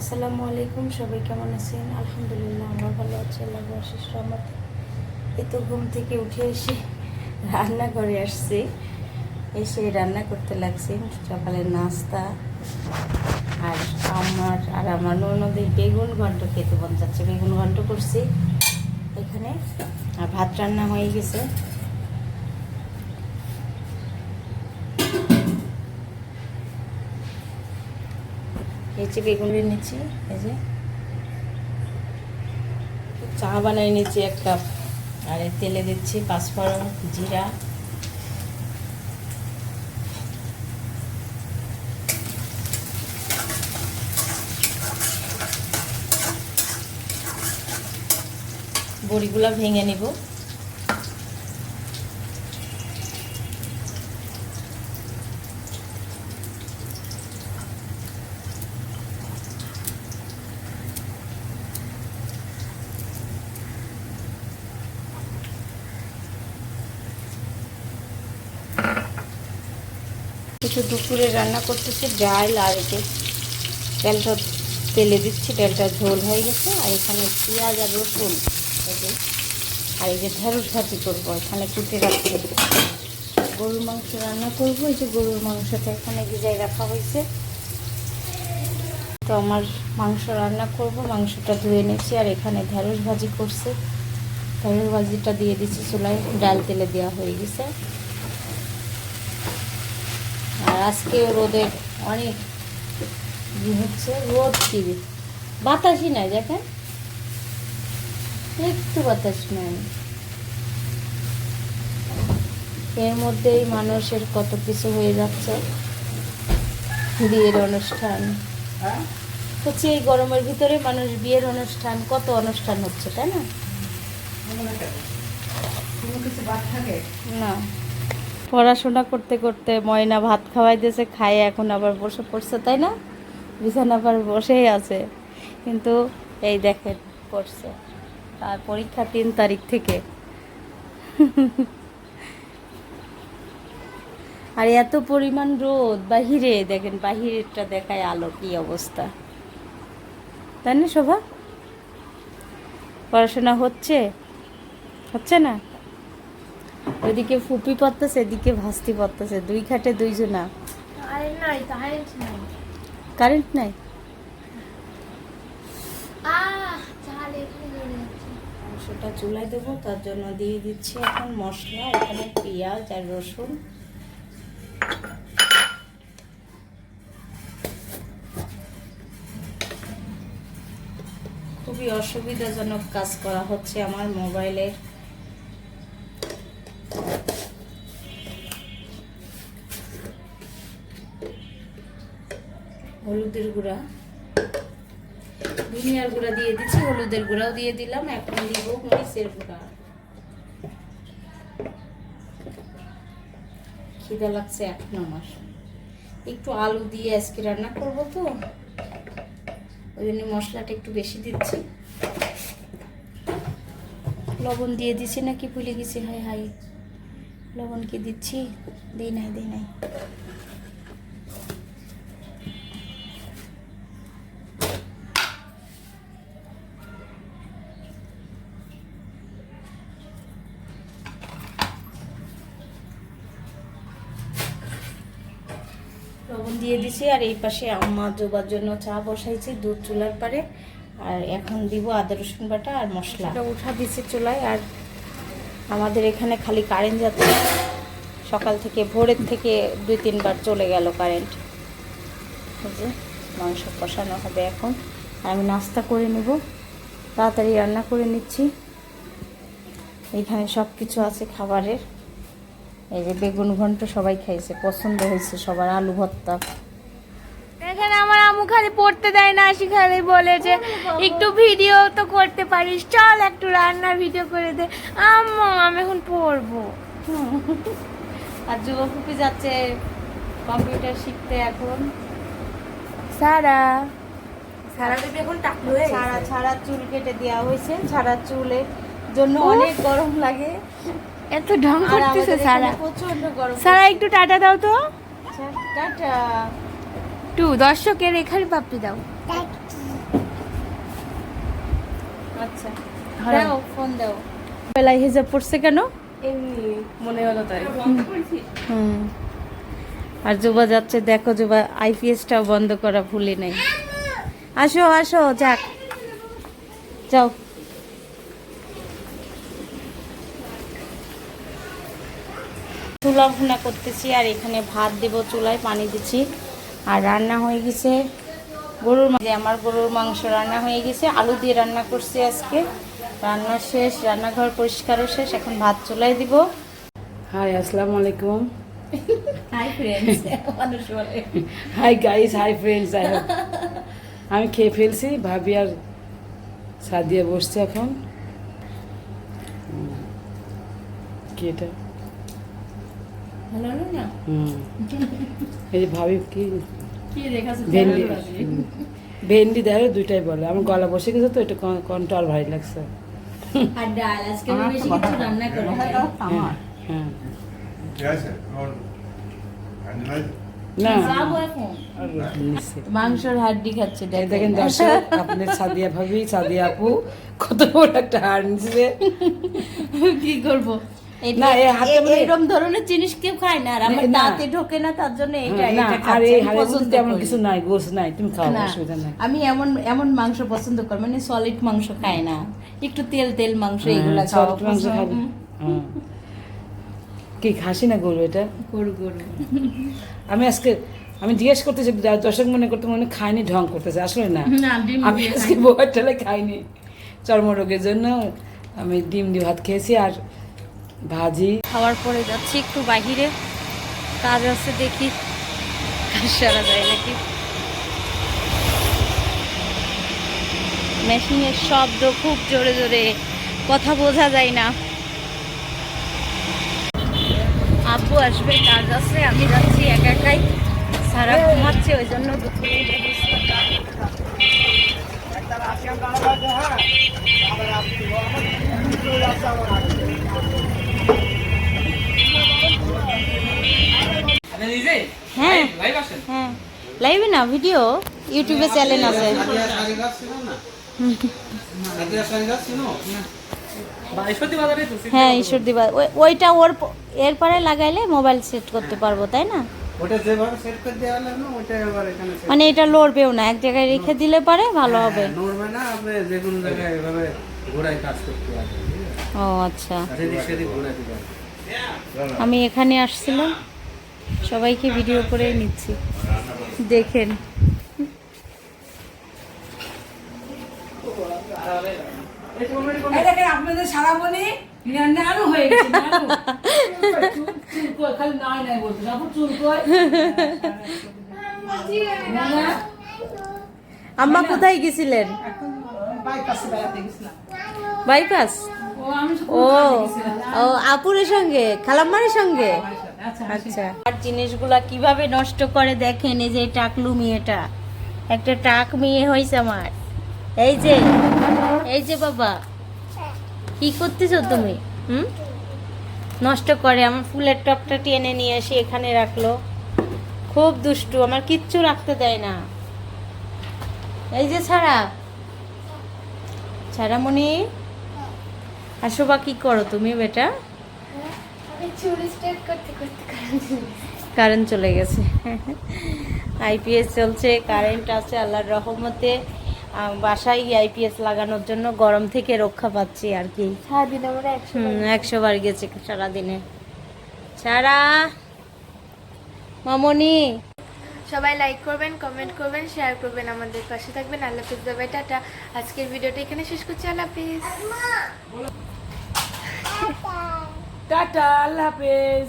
আসসালামু আলাইকুম, সবাই কেমন আছেন? আলহামদুলিল্লাহ আমরা ভালো আছি, আল্লাহ আশিস রহমত এই তো ঘুম থেকে উঠে এসে রান্না করে আসছি। এসে রান্না করতে লাগছি, সকালের নাস্তা আর আমার আর আমার ননদের বেগুন ঘন্ট খেতে মন যাচ্ছে বেগুন ঘন্ট করছি এখানে, আর ভাত রান্না হয়ে গেছে। এই যে বেগুন নিচ্ছি, এই যে। চা বানাই নিচ্ছি এক কাপ। আর তেলে দিচ্ছি পাঁচফোড়ন, জিরা। বড়িগুলো ভেঙে নিব। কিছু দুপুরে রান্না করতেছি, ডাল আর এতে তেলটা তেলে দিচ্ছি তেলটা ঝোল হয়ে গেছে, আর এখানে পেঁয়াজ আর রসুন যে, আর এই যে ঢেঁড়স ভাজি করব, এখানে কুটে রাখছি গরুর মাংস রান্না করব, এই যে গরুর মাংসটা এখানে ভিজাই রাখা হয়েছে। তো আমার মাংস রান্না করব, মাংসটা ধুয়ে নিচ্ছি আর এখানে ঢেঁড়স ভাজি করছে। ঢেঁড়স ভাজিটা দিয়ে দিচ্ছি চুলায়, ডাল তেলে দেওয়া হয়ে গেছে। আর আজকে রোদের অনেক হচ্ছে রোদ কি বাতাসই নাই দেখেন। একটু বাতাস নাই। এর মধ্যেই মানুষের কত কিছু হয়ে যাচ্ছে। বিয়ের অনুষ্ঠান। হচ্ছে এই গরমের ভিতরে মানুষ বিয়ের অনুষ্ঠান কত অনুষ্ঠান হচ্ছে তাই না? না। পড়াশোনা করতে করতে ময়না ভাত খাওয়াই দিয়েছে খায় এখন আবার বসে পড়ছে, তাই না? বিছানা আবার বসেই আছে। কিন্তু এই দেখেন, পড়ছে। আর পরীক্ষা তিন তারিখ থেকে। আর এত পরিমাণ রোদ, বাহিরে, দেখেন, বাহিরেরটা দেখায় আলো, কি অবস্থা। তাই না, শোভা? পড়াশোনা হচ্ছে? হচ্ছে না? ওইদিকে ফুপি পড়তেছে এদিকে ভাস্তি পড়তেছে। দুই খাটে দুইজনা। আরে কারেন্ট নাই। কারেন্ট নাই? আহ চাল এখানে জ্বলে যাচ্ছে সেটা চুলায় দেবো তার জন্য দিয়ে দিচ্ছি এখন মশলা এখানে পেঁয়াজ আর রসুন। খুবই অসুবিধাজনক কাজ করা হচ্ছে আমার মোবাইলের। হলুদের গুঁড়া। ধনিয়ার গুঁড়া দিয়ে দিচ্ছি, হলুদের গুঁড়াও দিয়ে দিলাম। এখন দিব মরিচের গুঁড়া। খিদা লাগছে এখন আমার। একটু আলু দিয়ে আজকে রান্না করব তো, ওই জন্য মশলাটা একটু বেশি দিচ্ছি। লবণ দিয়ে দিচ্ছি নাকি, ভুলে গেছি হাই হাই লবণ কি দিচ্ছি? দিই নাই দিই নাই। দিয়ে দিছি, আর এই পাশে আম্মা জোবার জন্য চা বসাইছি দুধ চুলার পারে আর এখন দিব আদা, রসুন বাটা আর মশলা। উঠা দিছি চুলায়, আর আমাদের এখানে খালি কারেন্ট যাচ্ছে। সকাল থেকে, ভোরের থেকে দুই, তিনবার চলে গেল কারেন্ট মাংস কষানো হবে এখন। আমি নাস্তা করে নেব। তাড়াতাড়ি রান্না করে নিচ্ছি। এখানে সব কিছু আছে খাবারের। এই যে বেগুন ঘন্ট সবাই খাইছে পছন্দ হয়েছে সবার আলু ভর্তা। এখানে আমার আম্মু খালি পড়তে দেয় না আসি খালি বলে যে একটু ভিডিও তো করতে পারিস চল একটু রান্নার ভিডিও করে দে। আম্মু আমি এখন পড়ব। আর যুবকুপি যাচ্ছে কম্পিউটার শিখতে এখন। সারা। সারা দেবী এখন টাকলু হয়ে ছাড়া ছাড়া চুল কেটে দেওয়া হয়েছে ছাড়া চুলের জন্য অনেক গরম লাগে। এত ঢং করতেছে সারা। সারা একটু টাটা দাও তো। আচ্ছা, টাটা। টু দর্শকের এখানে পাপড়ি দাও। আচ্ছা। দাও ফোন দাও। বেলায় হিজাব পড়ছে কেন? এমনি মনে হলো তাই। হুম। আর জুবা যাচ্ছে দেখো জুবা আইপিএসটাও বন্ধ করা ভুলে নাই। আসো আসো যাক। যাও। চুলা ভুনা করতেছি আর এখানে ভাত দেব চুলায় পানি দিচ্ছি। আর রান্না হয়ে গেছে গরুর মাঝে আমার গরুর মাংস রান্না হয়ে গেছে আলু দিয়ে রান্না করছি আজকে। রান্না শেষ রান্নাঘর পরিষ্কারও শেষ এখন ভাত চুলাই দিব। হাই আসসালামু আলাইকুম। Hi friends hi guys hi friends আমি খেয়ে ফেলছি ভাবি আর সাদিয়া বসছে এখন। হুম। কি এটা ভালো হলো না? হুম। এই যে ভাবি কি? কি দেখাচ্ছে? ভেন্ডি। দেয় দুইটাই বলে। আমার গলা বসে গেছে তো এটা কন্ট্রোল ভারী লাগছে। আর ডাল আজকে আমি বেশি কিছু রান্না করব হ্যাঁ হ্যাঁ না। মাংসর হাড্ডি খাচ্ছে দেখেন দর্শক আপনার সাদিয়া ভাবি সাদিয়া আপু কত বড় একটা নিচ্ছে। কি করব? না, এই হাতে মানে- এরকম ধরনের জিনিস কেউ খায় না আর আমার দাঁতে ঢোকে না তার জন্য এটা এটা আর এই আমি পছন্দ মধ্যে কিছু নাই গোস নাই তুমি খাও অসুবিধা নাই। আমি এমন এমন মাংস পছন্দ করি মানে সলিড মাংস খাই না। একটু তেল তেল মাংস এগুলা সলিড মাংস খাবে। কি খাসি না গরু এটা? গরু গরু। আমি আজকে আমি জিজ্ঞেস করতেছি দর্শক মনে করতে মনে খাইনি ঢং করতেছে আসলে না। না, আমি আজকে বউয়ের ঠেলে খাইনি। চর্মরোগের জন্য আমি ডিম দিয়ে ভাত খেয়েছি আর ভাজি। খাওয়ার পরে যাচ্ছি একটু বাহিরে। কাজ আছে দেখি। কাজ সারা যায় নাকি? মেশিনের শব্দ খুব জোরে জোরে। কথা বোঝা যায় না। আব্বু আসবে কাজ আছে আমি যাচ্ছি একা একাই। সারা ঘুমাচ্ছে ওই জন্য দুপুরে লাইভে না ভিডিও ইউটিউবে চ্যানেল আছে। হ্যাঁ ঈশ্বর ওই- ওইটা ওর এরপরে লাগাইলে মোবাইল সেট করতে পারব তাই না? মানে এটা লড়বেও না এক জায়গায় রেখে দিলে পারে ভালো হবে। হ্যাঁ, নড়বে না আপনি যে কোনো জায়গায় এভাবে ঘোড়ায় কাজ করতে পারবেন ও আচ্ছা। আমি এখানে আসছিলাম। সবাইকে ভিডিও করে নিচ্ছি। দেখেন। আপনাদের সারা বলি হয়ে গেছে নানু চুল কই খালি নাই নাই বলতে চুল আম্মা কোথায় গেছিলেন? বাইপাস ও ও আপুরের সঙ্গে খালাম্মারের সঙ্গে। আচ্ছা আর জিনিসগুলা কীভাবে নষ্ট করে দেখেন এই যে টাকলু মেয়েটা। একটা টাক মেয়ে হয়েছে আমার। এই যে এই যে বাবা। কি করতেছো তুমি? হুম? নষ্ট করে আমার ফুলের টপটা টেনে নিয়ে এসে এখানে রাখল। খুব দুষ্টু আমার কিচ্ছু রাখতে দেয় না। এই যে ছাড়া। ছাড়ামণি আসো বা কি করো তুমি বেটা? কারেন্ট চলে গেছে। আইপিএস চলছে কারেন্ট আছে আল্লাহর রহমতে। বাসায় আইপিএস লাগানোর জন্য গরম থেকে রক্ষা পাচ্ছি আর কি। একশো বার গেছে। সারাদিনে। ছাড়া মামনি। সবাই লাইক করবেন কমেন্ট করবেন শেয়ার করবেন আমাদের পাশে থাকবেন। আল্লাহ হাফিজ বাবাই টাটা। আজকের ভিডিওটা এখানে শেষ করছি আল্লাহ হাফিজ। টাটা আল্লাহ হাফেজ